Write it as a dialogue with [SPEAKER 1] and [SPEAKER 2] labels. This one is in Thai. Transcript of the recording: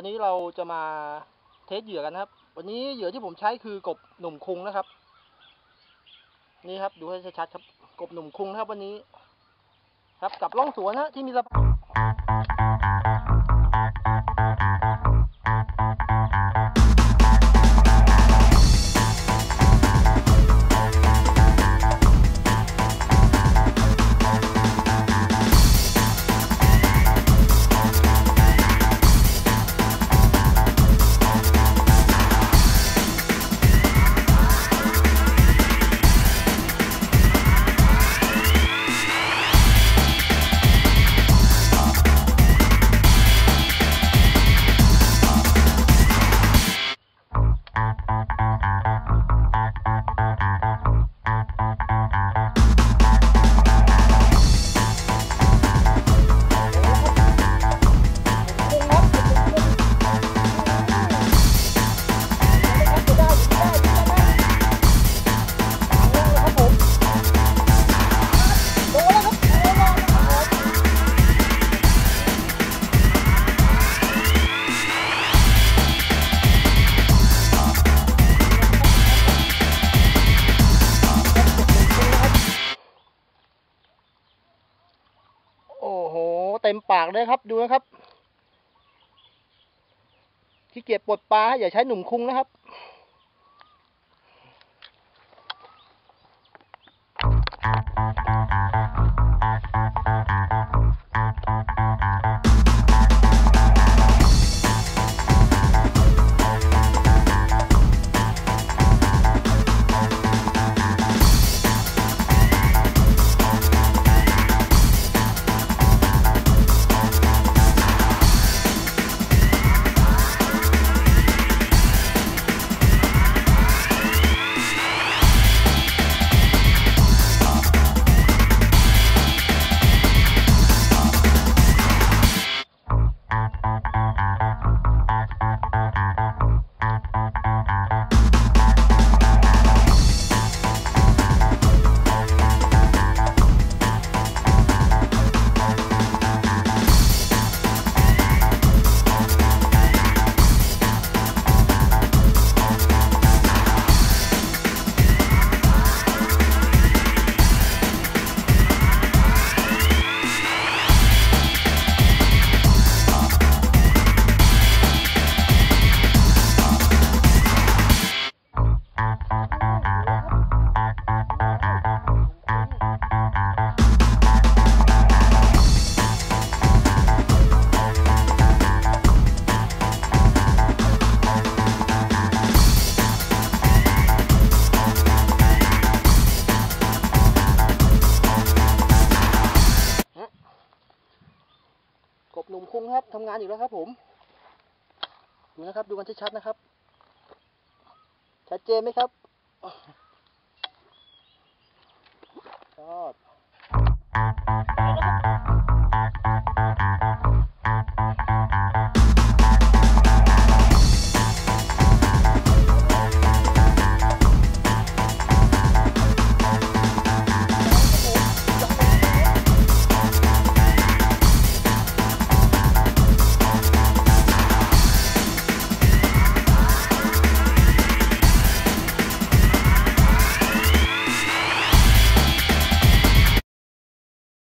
[SPEAKER 1] วันนี้เราจะมาเทสเหยื่อกันนะครับ วันนี้เหยื่อที่ผมใช้คือกบหนุ่มคุงนะครับ นี่ครับดูให้ชัดๆครับ กบหนุ่มคุงนะครับ วันนี้ ครับกับล่องสวนนะที่มีสะพาน อ้โห เต็มปากเลยครับ ดูนะครับขี้เกียจปลดปลาอย่าใช้หนุ่มคุ้งนะครับก หนุ่มคุ้งครับทำงานอยู่แล้วครับ ผม ดูนะครับ ดูกันชัดๆนะครับ ชัดเจนไหมครับชอบ